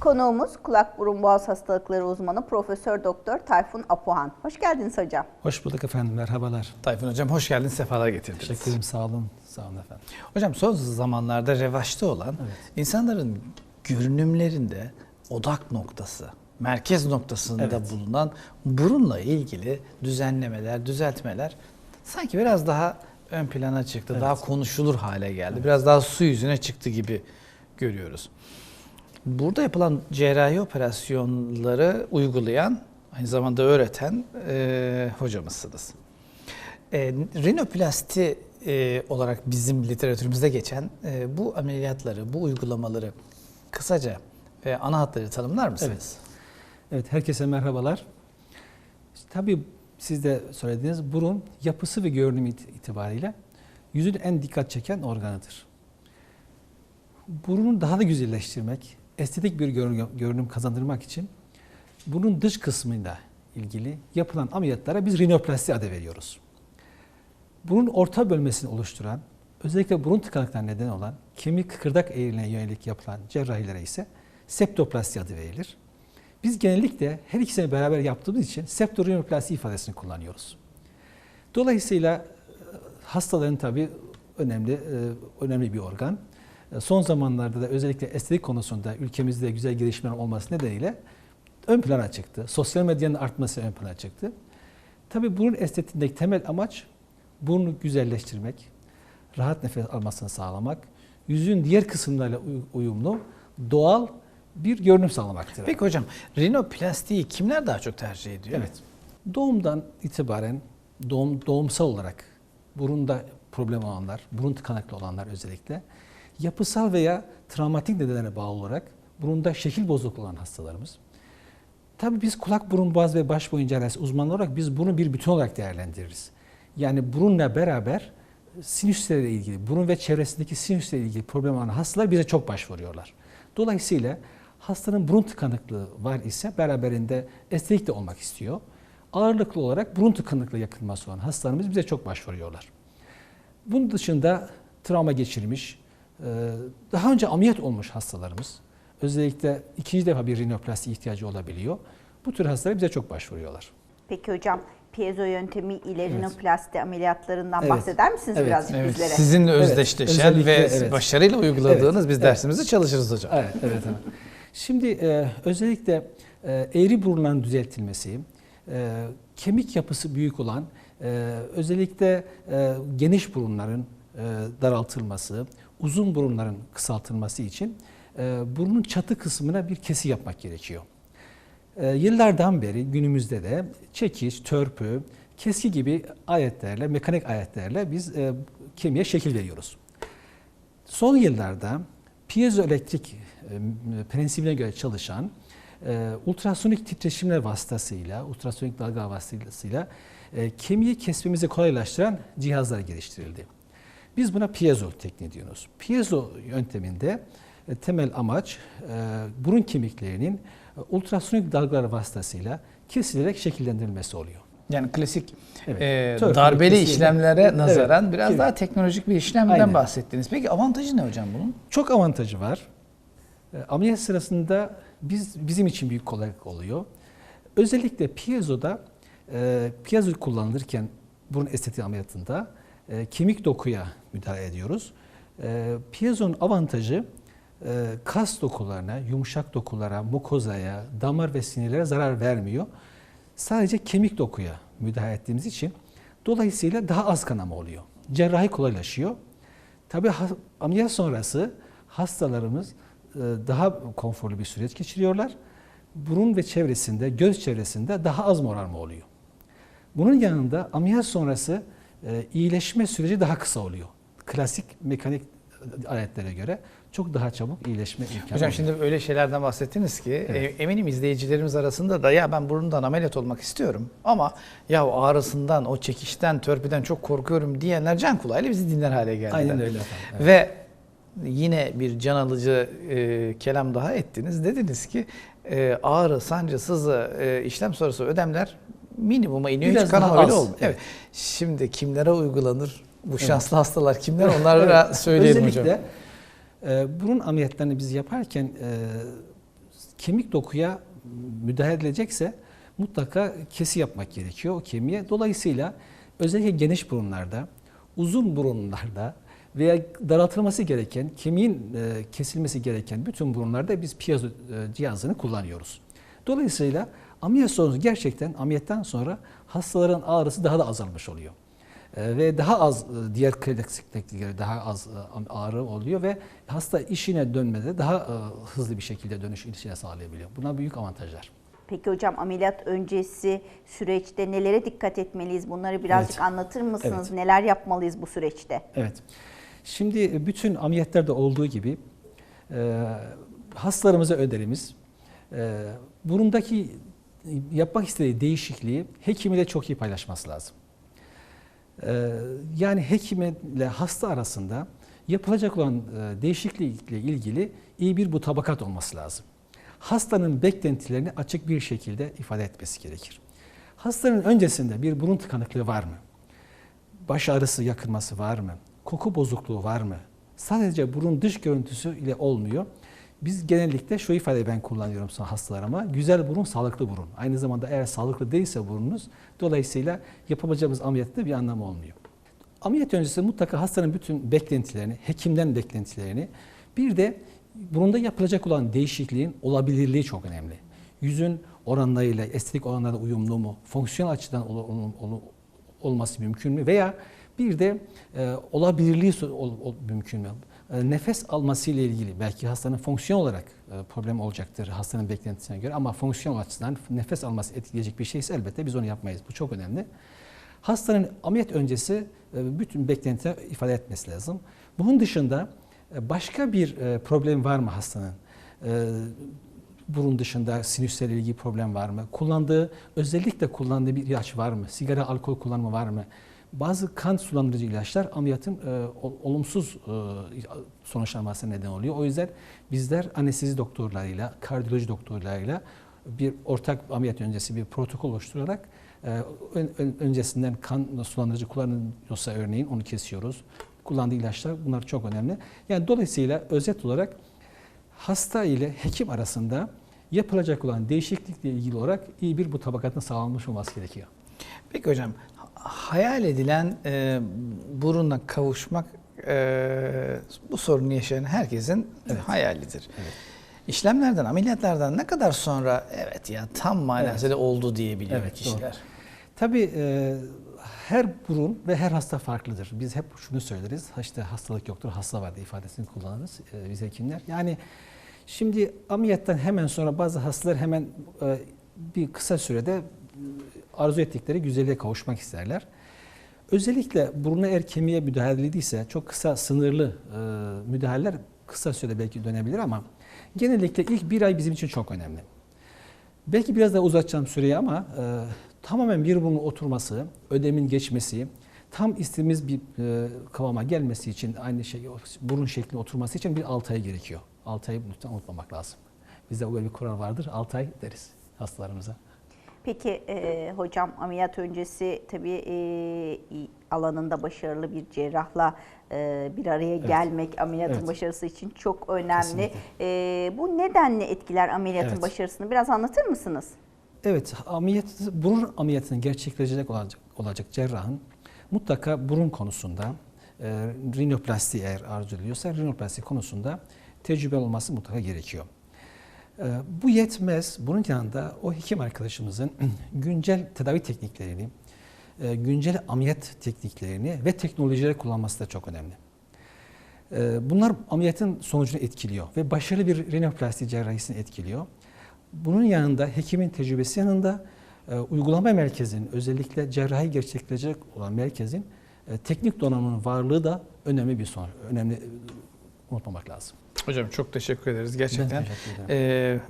Konuğumuz kulak burun boğaz hastalıkları uzmanı Profesör Doktor Tayfun Apuhan. Hoş geldiniz hocam. Hoş bulduk efendim, merhabalar. Tayfun Hocam hoş geldiniz, sefalar getirdiniz. Teşekkür ederim, sağ olun. Sağ olun efendim. Hocam son zamanlarda revaçta olan insanların görünümlerinde odak noktası, merkez noktasında Evet. bulunan burunla ilgili düzenlemeler, düzeltmeler sanki biraz daha ön plana çıktı, daha konuşulur hale geldi. Biraz daha su yüzüne çıktı gibi görüyoruz. Burada yapılan cerrahi operasyonları uygulayan, aynı zamanda öğreten e, hocamızsınız. E, rinoplasti e, olarak bizim literatürümüzde geçen e, bu ameliyatları, bu uygulamaları kısaca ve ana hatları tanımlar mısınız? Evet, herkese merhabalar. Tabii siz de söylediğiniz burun yapısı ve görünüm it- itibariyle yüzün en dikkat çeken organıdır. Burunu daha da güzelleştirmek, estetik bir görünüm, kazandırmak için burun dış kısmıyla ilgili yapılan ameliyatlara biz rinoplasti adı veriyoruz. Burun orta bölmesini oluşturan, özellikle burun tıkanıklarına neden olan kemik kıkırdak eğriliğine yönelik yapılan cerrahilere ise septoplasti adı verilir. Biz genellikle her ikisini beraber yaptığımız için septorinoplasti ifadesini kullanıyoruz. Dolayısıyla e, hastaların tabii önemli e, önemli bir organ. E, Son zamanlarda da özellikle estetik konusunda ülkemizde güzel gelişmeler olması nedeniyle ön plana çıktı. Sosyal medyanın artması ön plana çıktı. Tabii burun estetiğindeki temel amaç burnu güzelleştirmek, rahat nefes almasını sağlamak, yüzün diğer kısımlarıyla uy- uyumlu, doğal bir görünüm sağlamaktır. Peki hocam, rinoplastiyi kimler daha çok tercih ediyor? Evet. Doğumdan itibaren doğum, doğumsal olarak burunda problem olanlar, burun tıkanıklı olanlar özellikle yapısal veya travmatik nedenlere bağlı olarak burunda şekil bozukluğu olan hastalarımız. Tabii biz kulak, burun, boğaz ve baş boyun cerrahisi uzmanı olarak biz bunu bir bütün olarak değerlendiririz. Yani burunla beraber sinüslerle ilgili, burun ve çevresindeki sinüslerle ilgili problem olan hastalar bize çok başvuruyorlar. Dolayısıyla hastanın burun tıkanıklığı var ise beraberinde estetik de olmak istiyor. Ağırlıklı olarak burun tıkanıklığı yakınması olan hastalarımız bize çok başvuruyorlar. Bunun dışında travma geçirmiş, daha önce ameliyat olmuş hastalarımız, özellikle ikinci defa bir rinoplasti ihtiyacı olabiliyor. Bu tür hastalar bize çok başvuruyorlar. Peki hocam piezo yöntemi ile rinoplasti ameliyatlarından Evet. bahseder misiniz Evet. birazcık Evet, bizlere? sizinle Evet, özdeşleşen özellikle, ve evet. başarıyla uyguladığınız Evet, biz evet. dersimizi çalışırız hocam. Evet, evet. evet. Şimdi e, özellikle e, eğri burunların düzeltilmesi, e, kemik yapısı büyük olan, e, özellikle e, geniş burunların e, daraltılması, uzun burunların kısaltılması için e, burnun çatı kısmına bir kesi yapmak gerekiyor. E, yıllardan beri günümüzde de çekiç, törpü, keski gibi aletlerle, mekanik aletlerle biz e, kemiğe şekil veriyoruz. Son yıllarda piezoelektrik prensibine göre çalışan e, ultrasonik titreşimler vasıtasıyla, ultrasonik dalga vasıtasıyla e, kemiği kesmemizi kolaylaştıran cihazlar geliştirildi. Biz buna piezo tekniği diyoruz. Piezo yönteminde e, temel amaç e, burun kemiklerinin e, ultrasonik dalgalar vasıtasıyla kesilerek şekillendirilmesi oluyor. Yani klasik Evet. e, darbeli kesiyle- işlemlere nazaran Evet, biraz daha teknolojik bir işlemden Aynen. bahsettiniz. Peki avantajı ne hocam bunun? Çok avantajı var. E, Ameliyat sırasında biz bizim için büyük kolaylık oluyor. Özellikle piezoda e, piezo kullanılırken burun estetiği ameliyatında e, kemik dokuya müdahale ediyoruz. E, avantajı e, kas dokularına, yumuşak dokulara, mukozaya, damar ve sinirlere zarar vermiyor. Sadece kemik dokuya müdahale ettiğimiz için dolayısıyla daha az kanama oluyor. Cerrahi kolaylaşıyor. Tabii ameliyat sonrası hastalarımız e, daha konforlu bir süreç geçiriyorlar. Burun ve çevresinde, göz çevresinde daha az morarma oluyor. Bunun yanında ameliyat sonrası e, iyileşme süreci daha kısa oluyor. Klasik mekanik aletlere göre çok daha çabuk iyileşme imkanı Hocam şimdi öyle şeylerden bahsettiniz ki Evet. e, eminim izleyicilerimiz arasında da ya ben burundan ameliyat olmak istiyorum ama ya o ağrısından, o çekişten, törpüden çok korkuyorum diyenler can kulağıyla bizi dinler hale geldiler. Aynen öyle efendim. evet. Ve yine bir can alıcı e, kelam daha ettiniz. Dediniz ki e, ağrı, sancı, sızı, e, işlem sonrası ödemler minimuma iniyor. Biraz Hiç kanama bile olmuyor. Evet. Evet. Şimdi kimlere uygulanır? Bu şanslı hastalar kimler? Onlara Evet. söyleyelim Özellikle, hocam. e, burun ameliyatlarını biz yaparken e, kemik dokuya müdahale edilecekse mutlaka kesi yapmak gerekiyor o kemiğe. Dolayısıyla özellikle geniş burunlarda, uzun burunlarda veya daraltılması gereken, kemiğin e, kesilmesi gereken bütün burunlarda biz piezo e, cihazını kullanıyoruz. Dolayısıyla ameliyat sonrası gerçekten ameliyattan sonra hastaların ağrısı daha da azalmış oluyor. E, ve daha az e, diğer klasik tekniklere daha az e, ağrı oluyor ve hasta işine dönmede daha e, hızlı bir şekilde dönüş ilişkine sağlayabiliyor. Buna büyük avantajlar. Peki hocam ameliyat öncesi süreçte nelere dikkat etmeliyiz? Bunları birazcık Evet. anlatır mısınız? Evet. Neler yapmalıyız bu süreçte? Evet. Şimdi bütün ameliyatlarda olduğu gibi e, hastalarımıza önerimiz e, burundaki yapmak istediği değişikliği hekimiyle çok iyi paylaşması lazım. E, yani hekim ile hasta arasında yapılacak olan e, değişiklikle ilgili iyi bir mutabakat olması lazım. Hastanın beklentilerini açık bir şekilde ifade etmesi gerekir. Hastanın öncesinde bir burun tıkanıklığı var mı? baş ağrısı yakınması var mı? Koku bozukluğu var mı? Sadece burun dış görüntüsü ile olmuyor. Biz genellikle şu ifadeyi ben kullanıyorum sana hastalarıma. Güzel burun, sağlıklı burun. Aynı zamanda eğer sağlıklı değilse burununuz, dolayısıyla yapabileceğimiz ameliyatta bir anlamı olmuyor. Ameliyat öncesi mutlaka hastanın bütün beklentilerini, hekimden beklentilerini, bir de burunda yapılacak olan değişikliğin olabilirliği çok önemli. Yüzün oranlarıyla, estetik oranlarla uyumlu mu, fonksiyon açıdan ol- ol- ol- olması mümkün mü veya bir de e, olabilirliği ol- ol- mümkün mü? E, nefes alması ile ilgili belki hastanın fonksiyon olarak e, problem olacaktır hastanın beklentisine göre ama fonksiyon açısından nefes alması etkileyecek bir şeyse elbette biz onu yapmayız. Bu çok önemli. Hastanın ameliyat öncesi e, bütün beklentileri ifade etmesi lazım. Bunun dışında başka bir problem var mı hastanın? Burun dışında sinüslerle ilgili problem var mı? Kullandığı, özellikle kullandığı bir ilaç var mı? Sigara, alkol kullanımı var mı? Bazı kan sulandırıcı ilaçlar ameliyatın e, ol- olumsuz e, sonuçlanmasına neden oluyor. O yüzden bizler anestezi doktorlarıyla, kardiyoloji doktorlarıyla bir ortak ameliyat öncesi bir protokol oluşturarak e, ön- ön- öncesinden kan sulandırıcı kullanılıyorsa örneğin onu kesiyoruz. Kullandığı ilaçlar bunlar çok önemli. Yani dolayısıyla özet olarak hasta ile hekim arasında yapılacak olan değişiklikle ilgili olarak iyi bir mutabakatın sağlanmış olması gerekiyor. Peki hocam hayal edilen e, burunla kavuşmak e, bu sorunu yaşayan herkesin hayalidir. Evet. İşlemlerden, ameliyatlardan ne kadar sonra evet ya tam manasıyla oldu diyebiliyor Evet, kişiler. Tabii e, her burun ve her hasta farklıdır. Biz hep şunu söyleriz. işte hastalık yoktur, hasta vardır ifadesini kullanırız e, biz hekimler. Yani şimdi ameliyattan hemen sonra bazı hastalar hemen e, bir kısa sürede arzu ettikleri güzelliğe kavuşmak isterler. Özellikle buruna eğer kemiğe müdahale edildiyse çok kısa sınırlı e, müdahaleler kısa sürede belki dönebilir ama genellikle ilk bir ay bizim için çok önemli. Belki biraz daha uzatacağım süreyi ama e, tamamen bir burunun oturması, ödemin geçmesi, tam istediğimiz bir e, kıvama gelmesi için aynı şey burun şekli oturması için bir 6 ay gerekiyor. 6 ayı lütfen unutmamak lazım. Bizde böyle bir kural vardır. 6 ay deriz hastalarımıza. Peki e, hocam ameliyat öncesi tabii e, alanında başarılı bir cerrahla e, bir araya gelmek ameliyatın Evet. başarısı için çok önemli. Kesinlikle. E, bu nedenle etkiler ameliyatın Evet. başarısını biraz anlatır mısınız? Evet, ameliyat, burun ameliyatını gerçekleştirecek olacak, olacak cerrahın mutlaka burun konusunda, e, rinoplasti eğer arzu ediliyorsa rinoplasti konusunda tecrübe olması mutlaka gerekiyor. E, bu yetmez. Bunun yanında o hekim arkadaşımızın güncel tedavi tekniklerini, e, güncel ameliyat tekniklerini ve teknolojileri kullanması da çok önemli. E, Bunlar ameliyatın sonucunu etkiliyor ve başarılı bir rinoplasti cerrahisini etkiliyor. Bunun yanında hekimin tecrübesi yanında e, uygulama merkezinin özellikle cerrahi gerçekleşecek olan merkezin e, teknik donanımının varlığı da önemli bir sonuç. Önemli unutmamak lazım. Hocam çok teşekkür ederiz gerçekten. teşekkür ederim. Ee,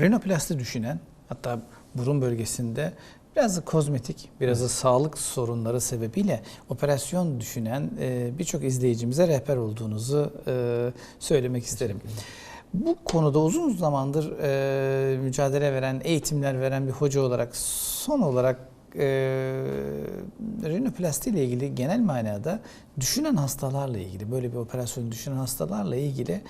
rinoplasti düşünen hatta burun bölgesinde biraz da kozmetik, biraz da sağlık sorunları sebebiyle operasyon düşünen e, birçok izleyicimize rehber olduğunuzu e, söylemek isterim. Bu konuda uzun zamandır e, mücadele veren, eğitimler veren bir hoca olarak son olarak e, rinoplasti ile ilgili genel manada düşünen hastalarla ilgili, böyle bir operasyon düşünen hastalarla ilgili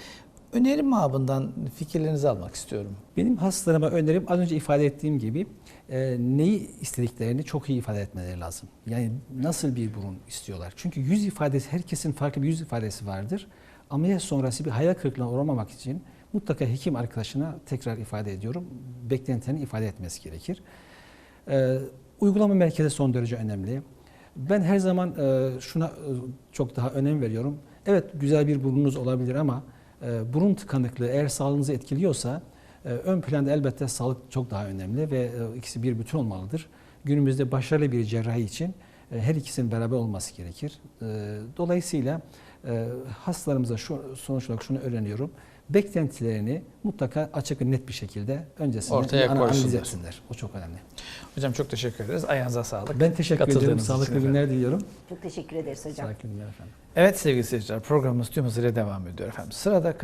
Önerim mabından fikirlerinizi almak istiyorum. Benim hastalarıma önerim az önce ifade ettiğim gibi e, neyi istediklerini çok iyi ifade etmeleri lazım. Yani nasıl bir burun istiyorlar. Çünkü yüz ifadesi, herkesin farklı bir yüz ifadesi vardır. Ameliyat sonrası bir hayal kırıklığına uğramamak için mutlaka hekim arkadaşına tekrar ifade ediyorum. Beklentilerini ifade etmesi gerekir. E, uygulama merkezi son derece önemli. Ben her zaman e, şuna e, çok daha önem veriyorum. Evet güzel bir burnunuz olabilir ama e, burun tıkanıklığı eğer sağlığınızı etkiliyorsa e, ön planda elbette sağlık çok daha önemli ve e, ikisi bir bütün olmalıdır. Günümüzde başarılı bir cerrahi için e, her ikisinin beraber olması gerekir. E, Dolayısıyla e, hastalarımıza şu, sonuç olarak şunu öğreniyorum. Beklentilerini mutlaka açık ve net bir şekilde öncesinde Ortaya ana- analiz etsinler. O çok önemli. Hocam çok teşekkür ederiz. Ayağınıza sağlık. Ben teşekkür ederim. Sağlıklı efendim. günler diliyorum. Çok teşekkür ederiz hocam. Sağlıklı günler efendim. Evet sevgili seyirciler programımız tüm hızıyla devam ediyor efendim. Sırada